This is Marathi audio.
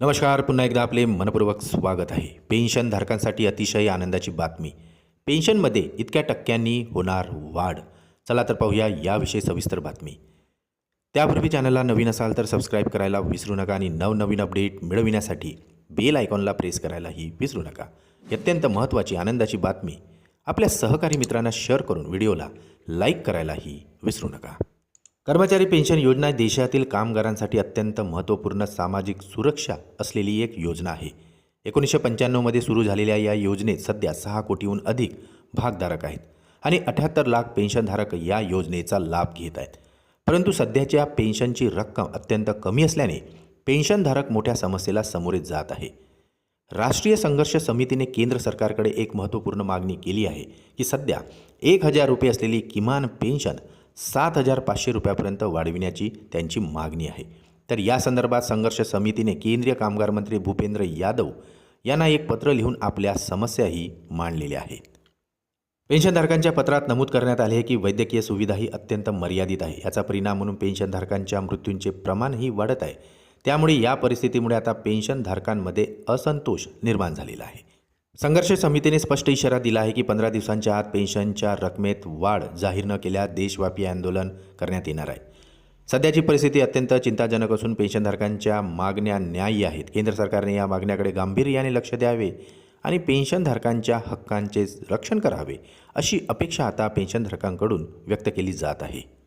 नमस्कार पुन्हा एकदा आपले मनपूर्वक स्वागत आहे. पेन्शनधारकांसाठी अतिशय आनंदाची बातमी. पेन्शनमध्ये इतक्या टक्क्यांनी होणार वाढ. चला तर पाहूया याविषयी सविस्तर बातमी. त्यापूर्वी चॅनलला नवीन असाल तर सबस्क्राईब करायला विसरू नका आणि नवनवीन अपडेट मिळविण्यासाठी बेल आयकॉनला प्रेस करायलाही विसरू नका. अत्यंत महत्त्वाची आनंदाची बातमी. आपल्या सहकारी मित्रांना शेअर करून व्हिडिओला लाईक करायलाही विसरू नका. कर्मचारी पेन्शन योजना देशातील कामगारांसाठी अत्यंत महत्त्वपूर्ण सामाजिक सुरक्षा असलेली एक योजना आहे. एकोणीसशे पंच्याण्णवमध्ये सुरू झालेल्या या योजनेत सध्या सहा कोटीहून अधिक भागधारक आहेत आणि अठ्याहत्तर लाख पेन्शनधारक या योजनेचा लाभ घेत आहेत. परंतु सध्याच्या पेन्शनची रक्कम अत्यंत कमी असल्याने पेन्शनधारक मोठ्या समस्येला सामोरे जात आहे. राष्ट्रीय संघर्ष समितीने केंद्र सरकारकडे एक महत्त्वपूर्ण मागणी केली आहे की सध्या एक हजार रुपये असलेली किमान पेन्शन सात हजार पाचशे रुपयापर्यंत वाढविण्याची त्यांची मागणी आहे. तर या संदर्भात संघर्ष समितीने केंद्रीय कामगार मंत्री भूपेंद्र यादव यांना एक पत्र लिहून आपल्या समस्याही मांडलेल्या आहेत. पेन्शनधारकांच्या पत्रात नमूद करण्यात आले आहे की वैद्यकीय सुविधाही अत्यंत मर्यादित आहे. याचा परिणाम म्हणून पेन्शनधारकांच्या मृत्यूंचे प्रमाणही वाढत आहे. त्यामुळे या परिस्थितीमुळे आता पेन्शनधारकांमध्ये असंतोष निर्माण झालेला आहे. संघर्ष समितीने स्पष्ट इशारा दिला आहे की पंधरा दिवसांच्या आत पेन्शनच्या रकमेत वाढ जाहीर न केल्यास देशव्यापी आंदोलन करण्यात येणार आहे. सध्याची परिस्थिती अत्यंत चिंताजनक असून पेन्शनधारकांच्या मागण्या न्याय्य आहेत. केंद्र सरकारने या मागण्याकडे गांभीर्याने लक्ष द्यावे आणि पेन्शनधारकांच्या हक्कांचे रक्षण करावे अशी अपेक्षा आता पेन्शनधारकांकडून व्यक्त केली जात आहे.